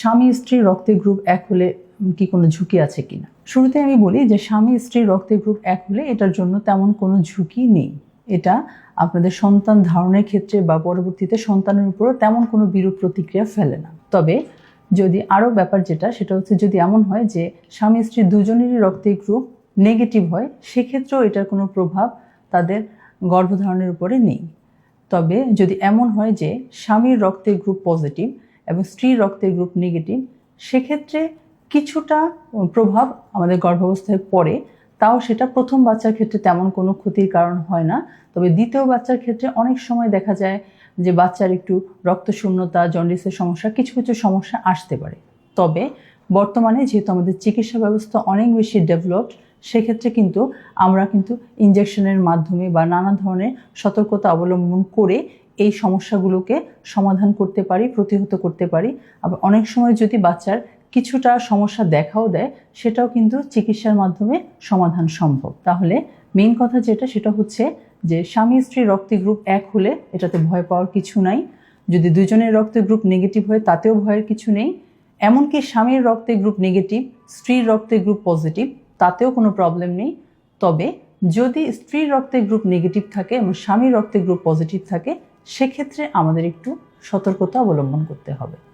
স্বামী স্ত্রীর রক্তের গ্রুপ এক হলে কি কোনো ঝুঁকি আছে কিনা? শুরুতে আমি বলি যে স্বামী স্ত্রীর রক্তের গ্রুপ এক হলে এটার জন্য তেমন কোনো ঝুঁকি নেই। এটা আপনাদের সন্তান ধারণের ক্ষেত্রে বা পরবর্তীতে সন্তানের উপরও তেমন কোনো বিরূপ প্রতিক্রিয়া ফেলে না। তবে যদি আরও ব্যাপার যেটা, সেটা হচ্ছে যদি এমন হয় যে স্বামী স্ত্রী দুজনেরই রক্তের গ্রুপ নেগেটিভ হয়, সেক্ষেত্রেও এটার কোনো প্রভাব তাদের গর্ভধারণের উপরে নেই। তবে যদি এমন হয় যে স্বামীর রক্তের গ্রুপ পজিটিভ এবং স্ত্রীর রক্তের গ্রুপ নেগেটিভ সেক্ষেত্রে কিছুটা প্রভাব আমাদের গর্ভাবস্থায় পড়ে, তাও সেটা প্রথম বাচ্চার ক্ষেত্রে তেমন কোনো ক্ষতির কারণ হয় না। তবে দ্বিতীয় বাচ্চার ক্ষেত্রে অনেক সময় দেখা যায় যে বাচ্চার একটু রক্তশূন্যতা, জন্ডিসের সমস্যা, কিছু কিছু সমস্যা আসতে পারে। তবে বর্তমানে যেহেতু আমাদের চিকিৎসা ব্যবস্থা অনেক বেশি ডেভেলপড সেক্ষেত্রে কিন্তু আমরা কিন্তু ইঞ্জেকশনের মাধ্যমে বা নানা ধরনের সতর্কতা অবলম্বন করে এই সমস্যাগুলোকে সমাধান করতে পারি, প্রতিহত করতে পারি। আবার অনেক সময় যদি বাচ্চার কিছুটা সমস্যা দেখাও দেয়, সেটাও কিন্তু চিকিৎসার মাধ্যমে সমাধান সম্ভব। তাহলে মেন কথা যেটা, সেটা হচ্ছে যে স্বামী স্ত্রী রক্তের গ্রুপ এক হলে এটাতে ভয় পাওয়ার কিছু নাই। যদি দুজনের রক্তের গ্রুপ নেগেটিভ হয়, তাতেও ভয়ের কিছু নেই। এমনকি স্বামীর রক্তের গ্রুপ নেগেটিভ স্ত্রীর রক্তের গ্রুপ পজিটিভ তাতেও কোনো প্রবলেম নেই। তবে যদি স্ত্রীর রক্তের গ্রুপ নেগেটিভ থাকে এবং স্বামীর রক্তের গ্রুপ পজিটিভ থাকে সেক্ষেত্রে আমাদের একটু সতর্কতা অবলম্বন করতে হবে।